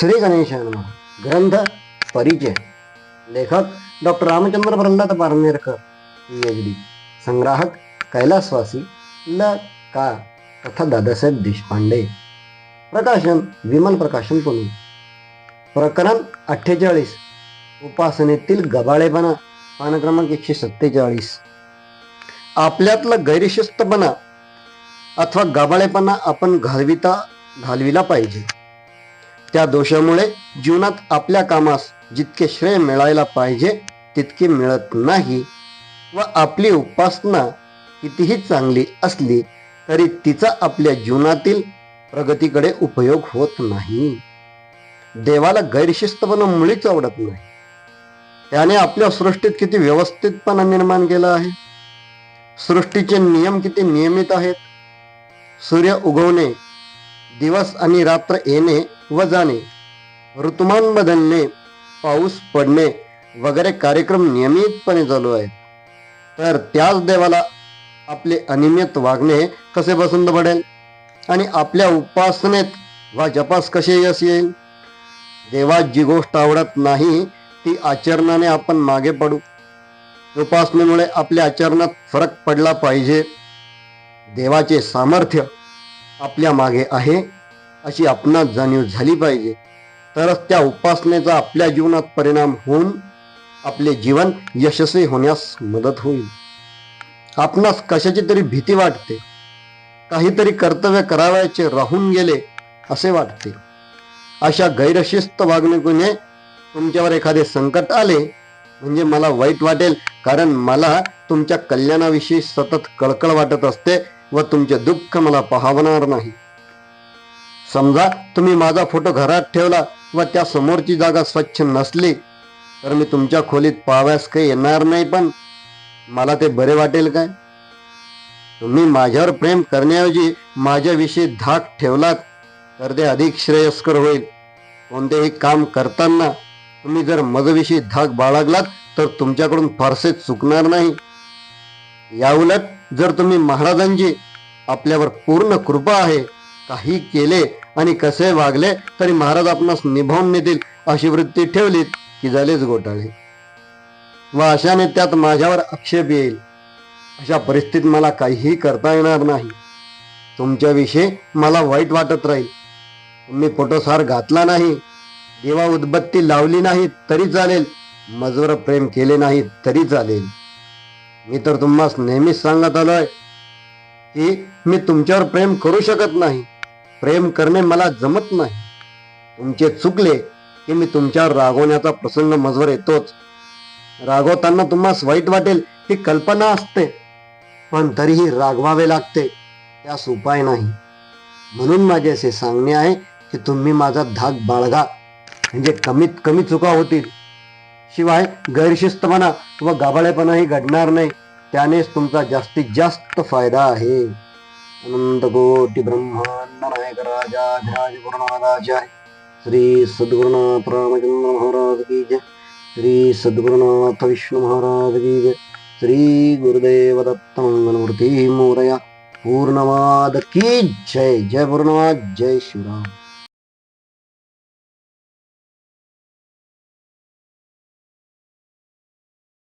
श्री गणेश ग्रंथ परिचय। लेखक doctor Ramchandra Pralhad Parnerkar. P H D संग्राहक कैलासवासी ल का तथा दादासाहेब देशपांडे। प्रकाशन विमल प्रकाशन पुणे। प्रकरण अठ्ठेचाळीस। उपासनेतील गबाळेपणा. पान क्रमांक एकशे सत्तेचाळीस. आपल्यातला गैरशिस्तपणा अथवा गबाळेपणा आपण घालविता घालविला पाहिजे. त्या दोषामुळे जीवनात आपल्या कामास जितके श्रेय मिळायला पाहिजे तितके मिळत नाही व आपली उपासना कितीही चांगली असली तरी तिचा आपल्या जीवनातील प्रगतीकडे उपयोग होत नाही. देवाला गैरशिस्तपणा मुळीच आवडत नाही. त्याने आपल्या सृष्टीत किती व्यवस्थितपणा निर्माण केला आहे? सृष्टीचे नियम किती नियमित आहेत? सूर्य उगवणे दिवस आणि रात्र येणे व जाणे ऋतुमान बदलणे पाऊस पडणे वगैरे कार्यक्रम नियमितपणे चालू आहेत. तर त्याच देवाला आपले अनियमित वागणे कसे पसंत पडेल? आणि आपल्या उपासनेत वा जपास कसे यश येईल? देवात जी गोष्ट आवडत नाही ती आचरणाने आपण मागे पडू. उपासनेमुळे आपल्या आचरणात फरक पडला पाहिजे. देवाचे सामर्थ्य आपल्या मागे आहे अशी आपणास जाणीव झाली पाहिजे. तरच त्या उपासनेचा आपल्या जीवनात परिणाम होऊन आपले जीवन यशस्वी होण्यास मदत होईल. आपणास कशाची तरी भीती वाटते. काहीतरी कर्तव्य करावयाचे राहून गेले असे वाटते. अशा गैरशिस्त वागणुकीने तुमच्यावर एखादे संकट आले म्हणजे मला वाईट वाटेल कारण मला तुमच्या कल्याणाविषयी सतत कळकळ वाटत असते व तुमचे दुःख मला पाहवणार नाही. समजा तुम्ही माझा फोटो घरात ठेवला व त्या समोरची जागा स्वच्छ नसली तर मी तुमच्या खोलीत पाहाव्यास काही येणार नाही पण मला ते बरे वाटेल काय? तुम्ही माझ्यावर प्रेम करण्याऐवजी माझ्याविषयी धाक ठेवलात तर ते अधिक श्रेयस्कर होईल. कोणतेही काम करताना तुम्ही जर मजविषयी धाक बाळगलात तर तुमच्याकडून फारसे चुकणार नाही. याउलट जर तुम्ही महाराजांची आपल्यावर पूर्ण कृपा आहे काही केले आणि कसे वागले तरी महाराज आपणास निभावून नेतील अशी वृत्ती ठेवलीत की झालेच घोटाळे. व अशाने त्यात माझ्यावर आक्षेप येईल. अशा परिस्थितीत मला काहीही करता येणार नाही. तुमच्याविषयी मला वाईट वाटत राहील. तुम्ही फोटोसार घातला नाही देवा उदबत्ती लावली नाही तरी चालेल. मजवर प्रेम केले नाही तरी चालेल. मी तर तुम्हाला नेहमीच सांगत आलोय की मी तुमच्यावर प्रेम करू शकत नाही. प्रेम करणे मला जमत नाही. तुमचे चुकले की मी तुमच्यावर रागवण्याचा प्रसंग मजवर येतोच. रागवताना तुम्हाला वाईट वाटेल ही कल्पना असते. पण तरीही रागवावे लागते. त्यास उपाय नाही. म्हणून माझे असे सांगणे आहे की तुम्ही माझा धाक बाळगा. म्हणजे कमीत कमी चुका होतील. शिवाय गैरशिस्तपणा व गाभाळेपणाही घडणार नाही. त्यानेच तुमचा जास्तीत जास्त फायदा आहे अनंत कोटी ब्रह्मांड नायक राजा ध्याज गुरुनाथाचार्य श्री सद्गुरुनाथ रामचंद्र महाराज की जय श्री सद्गुरुनाथ विष्णू महाराज की जय श्री गुरुदेव दत्त मंगलमूर्ती मोरया पूर्णवाद की जय जय पूर्णवाद जय शिवराम